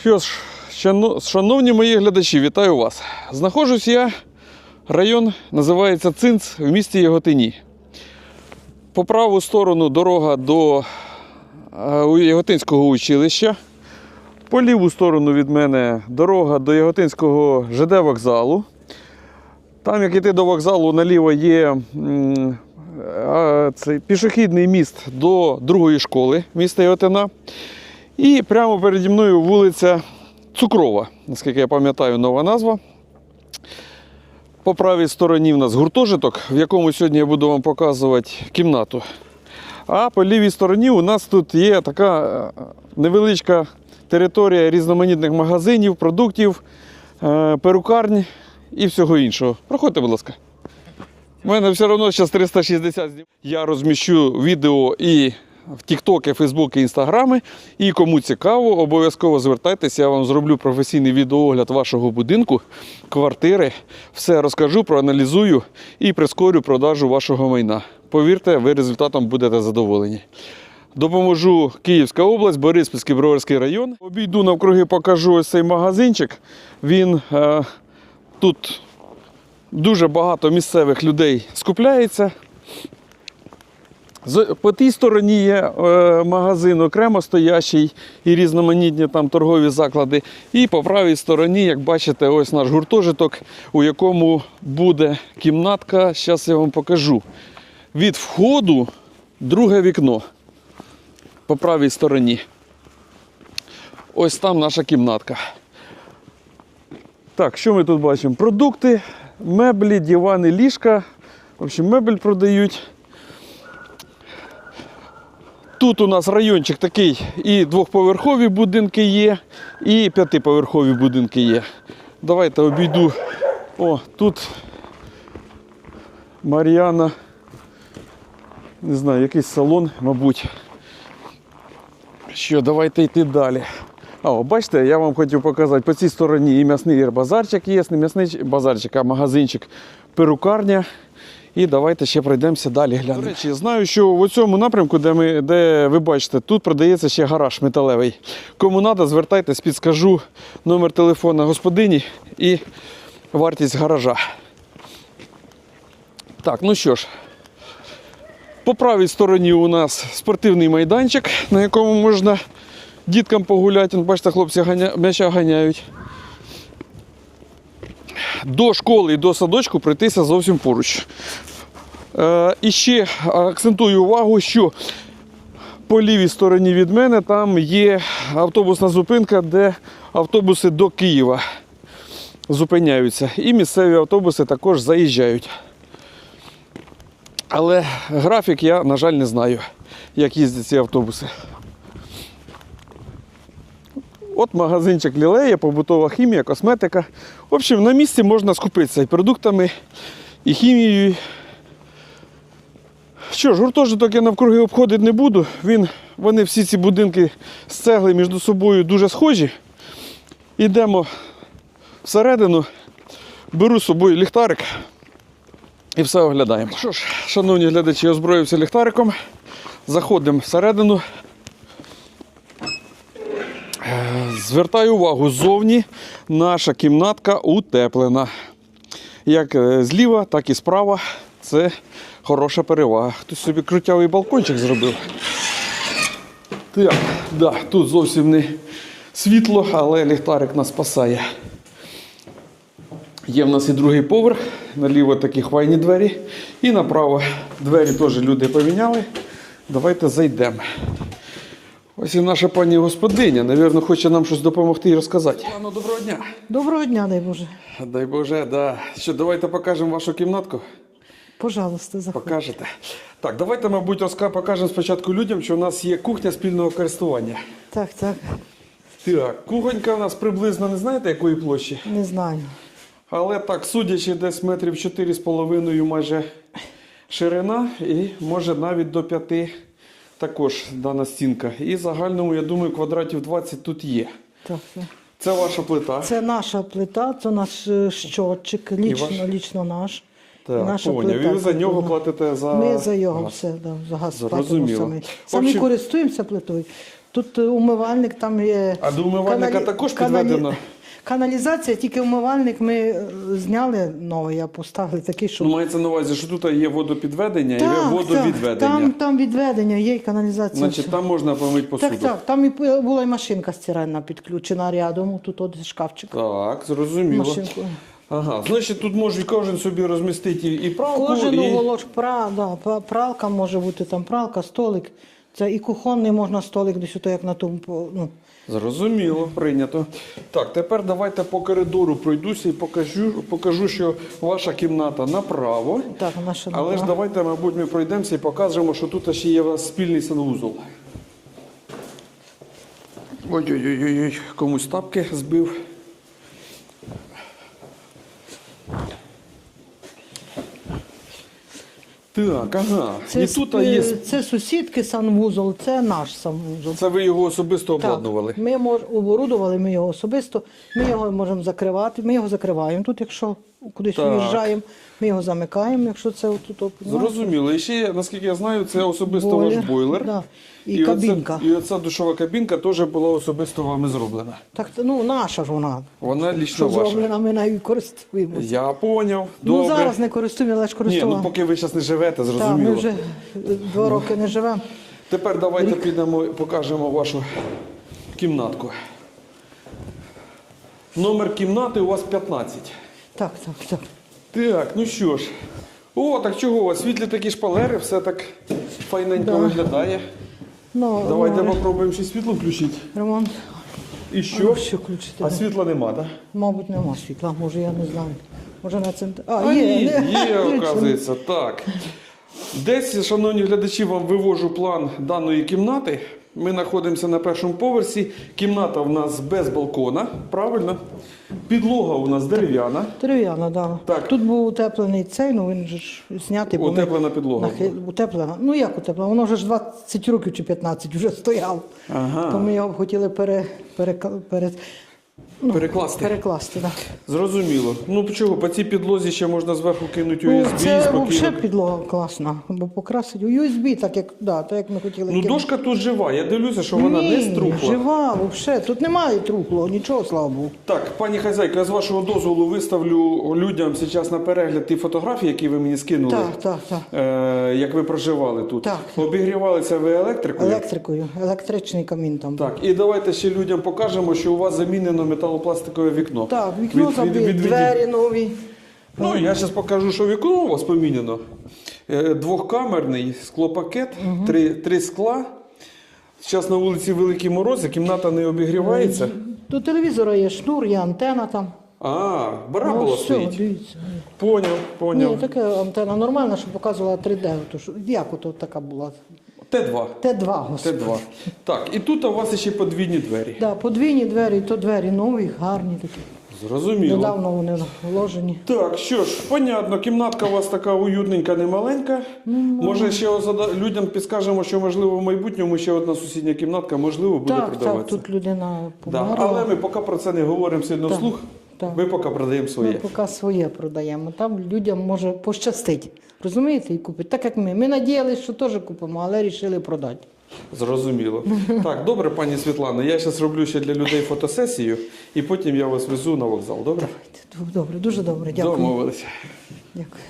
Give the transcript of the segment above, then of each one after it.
Що ж, шановні мої глядачі, вітаю вас. Знаходжусь я, район називається Цинц в місті Яготині. По праву сторону дорога до е, Яготинського училища. По ліву сторону від мене дорога до Яготинського ЖД вокзалу. Там, як йти до вокзалу, наліво є м, цей пішохідний міст до другої школи міста Яготина. І прямо переді мною вулиця Цукрова, наскільки я пам'ятаю, нова назва. По правій стороні в нас гуртожиток, в якому сьогодні я буду вам показувати кімнату. А по лівій стороні у нас тут є така е, невеличка територія різноманітних магазинів, продуктів, е, перукарні і всього іншого. Проходьте, будь ласка. У мене все одно зараз 360 знім. Я розміщу відео і в Тіктоки, Фейсбуки, Інстаграми. І кому цікаво, обов'язково звертайтеся, я вам зроблю професійний відеоогляд вашого будинку, квартири. Все розкажу, проаналізую і прискорю продажу вашого майна. Повірте, ви результатом будете задоволені. Допоможу Київська область, Бориспільський Броварський район. Обійду навкруги, покажу ось цей магазинчик. Він е, тут дуже багато місцевих людей скупляється. По тій стороні є е, магазин окремо стоящий і різноманітні там торгові заклади. І по правій стороні, як бачите, ось наш гуртожиток, у якому буде кімнатка. Зараз я вам покажу. Від входу друге вікно по правій стороні. Ось там наша кімнатка. Так, що ми тут бачимо? Продукти, меблі, дивани, ліжка. В общем, мебель продають. Тут у нас райончик такий, і двохповерхові будинки є, і п'ятиповерхові будинки є. Давайте обійду. О, тут Мар'яна. Не знаю, якийсь салон, мабуть. Що, давайте йти далі. А, о, бачите, я вам хотів показати, по цій стороні і м'ясний базарчик є, не м'ясний базарчик, а магазинчик, перукарня. І давайте ще пройдемося далі глянемо. До речі, знаю, що в цьому напрямку, де, ми, де ви бачите, тут продається ще гараж металевий. Кому треба, звертайтесь, підскажу номер телефона господині і вартість гаража. Так, ну що ж, по правій стороні у нас спортивний майданчик, на якому можна діткам погуляти. Бачите, хлопці ганя... м'яча ганяють. До школи і до садочку пройтися зовсім поруч. Е, і ще акцентую увагу, що по лівій стороні від мене там є автобусна зупинка, де автобуси до Києва зупиняються. І місцеві автобуси також заїжджають. Але графік я, на жаль, не знаю, як їздять ці автобуси. От магазинчик Лілея, побутова хімія, косметика. В общем, на місці можна скупитися і продуктами, і хімією. Що ж, гуртожиток я навкруги обходити не буду. Він, вони всі ці будинки з цегли між собою дуже схожі. Йдемо всередину, беру з собою ліхтарик і все оглядаємо. Що ж, шановні глядачі, я озброївся ліхтариком. Заходимо всередину. Звертаю увагу, ззовні наша кімнатка утеплена. Як е, зліва, так і справа. Це хороша перевага. Хтось собі крутявий балкончик зробив. Так, да, тут зовсім не світло, але ліхтарик нас спасає. Є в нас і другий поверх, наліво такі хвайні двері. І направо двері теж люди поміняли. Давайте зайдемо. Ось і наша пані господиня, навірно, хоче нам щось допомогти і розказати. Пану, доброго дня. Доброго дня, дай Боже. Дай Боже, да. Що, давайте покажемо вашу кімнатку. Пожалуйста, заходь. Покажете. Так, давайте, мабуть, розка- покажемо спочатку людям, що у нас є кухня спільного користування. Так, так, Так, кухонька у нас приблизно не знаєте якої площі, не знаю. але так, судячи, десь метрів 4,5 майже ширина і може навіть до 5 також дана стінка. І загальному, я думаю, квадратів 20 тут є. Так, так. Це ваша плита. Це наша плита, це наш е, щотчик, лічно, ваш? лічно наш. Так, наша поняв. І плита ви за нього платите за Ми за його газ. все, да, за газ платимо самі. Самі общем- користуємося плитою. Тут е, умивальник, там є. А до умивальника також підведено? Каналізація, тільки умивальник ми е, зняли новий, я поставили такий, що. Ну, мається на увазі, що тут є водопідведення і водовідведення. там, там відведення, є і каналізація. Значить, все. там можна помити посуду. Так, так, там і була і машинка стиральна підключена рядом, тут от шкафчик. Так, зрозуміло. Машинку. Ага, значить, тут може кожен собі розмістити і- пралку, Кожен і... уголок пра, да, пралка може бути там пралка, столик. Це і кухонний можна столик десь ото як на тому. Ну, Зрозуміло, прийнято. Так, тепер давайте по коридору пройдуся і покажу, покажу, що ваша кімната направо. так, наша Але ж давайте, мабуть, ми пройдемося і покажемо, що тут ще є у вас спільний санвузол. Ой-ой-ой, комусь тапки збив. Так, ага. Це, і тут є. це сусідки санвузол, це наш санвузол. Це ви його особисто Так, обладнували. ми мож, оборудували ми його особисто, ми його можемо закривати, ми його закриваємо. Тут, якщо кудись Так. уїжджаємо, ми його замикаємо, якщо це отут. Зрозуміло. І ще, наскільки я знаю, це особисто Бойлер, ваш бойлер. да. І кабінка. Оце, і оця душова кабінка теж була особисто вами зроблена. Так, ну наша ж вона. Вона лічно Що ваша. зроблена, ми нею користуємося. Я поняв. Ну Добре. зараз не користуємося, але ж Ні, користуємо. ну поки ви зараз не живете, Так, зрозуміло. ми вже е, два роки не живемо. Тепер давайте підемо і покажемо вашу кімнатку. Номер кімнати у вас 15. Так, так, так. Так, ну що ж. О, так чого у? Світлі такі шпалери, все так файненько Да. виглядає. Ну, Давайте ну, попробуємо ще світло включити. ремонт. І що? Що включити? А світла нема, так? Мабуть, нема світла, може я не знаю. Може на центр. А, А є, ні, не- є, оказується, так. Десь, шановні глядачі, вам вивожу план даної кімнати. Ми знаходимося на першому поверсі. Кімната в нас без балкона, правильно? Підлога у нас дерев'яна. Дерев'яна, да. Так. Тут був утеплений цей, ну він же ж знятий. Утеплена ми- підлога. Нахи- Утеплена. Ну як утеплена? Воно вже ж 20 років чи 15 вже стояло. Ага. То ми його хотіли пере, пере, пере, ну, Перекласти. перекласти. Да. Зрозуміло. Ну чого, по цій підлозі ще можна зверху кинути Ну, це спокійно. взагалі підлога класна, бо покрасить. USB, так як, да, так як ми хотіли. Ну кинути. дошка тут жива. Я дивлюся, що вона Ні, не струхла. жива, взагалі. Тут немає трухлого, нічого, слава Богу. Так, пані хазяйка, я з вашого дозволу виставлю людям зараз на перегляд ті фотографії, які ви мені скинули. Так, так, так. Е, як ви проживали тут. Так. Обігрівалися ви електрикою? Електрикою, електричний камін там. Так, і давайте ще людям покажемо, що у вас замінено металопластикове вікно. Так, вікно Від- там, від- від- від- двері нові. Ну, я зараз покажу, що вікно у вас поміняно. Е, Двохкамерний склопакет, три, три скла. Зараз на вулиці великі морози, кімната не обігрівається. До телевізора є шнур, є антена там. А, бара Ну, стоїть. дивіться. Поняв, поняв. Ні, така антена нормальна, що показувала 3D. Як ото така була? Т2. Т2, господи. Т2. Так, і тут у вас ще подвійні двері. Да, подвійні двері, то двері нові, гарні такі. Зрозуміло. Недавно вони вложені. Так, що ж, понятно, кімнатка у вас така уютненька, не маленька. Може, ще людям підскажемо, що можливо в майбутньому ще одна сусідня кімнатка можливо буде так, так, продаватися. тут людина Да, померла. але ми поки про це не говоримо сильно Так, вслух. Так. Ми поки продаємо своє. Ми поки своє продаємо. Там людям може пощастить. Розумієте, і купити. Так як ми. Ми надіялися, що теж купимо, але вирішили продати. Зрозуміло. Так, добре, пані Світлана. Я зараз роблю ще для людей фотосесію, і потім я вас везу на вокзал. Добре? Давайте. Добре, дуже добре. Дякую. Домовилися. Дякую.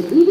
Thank you.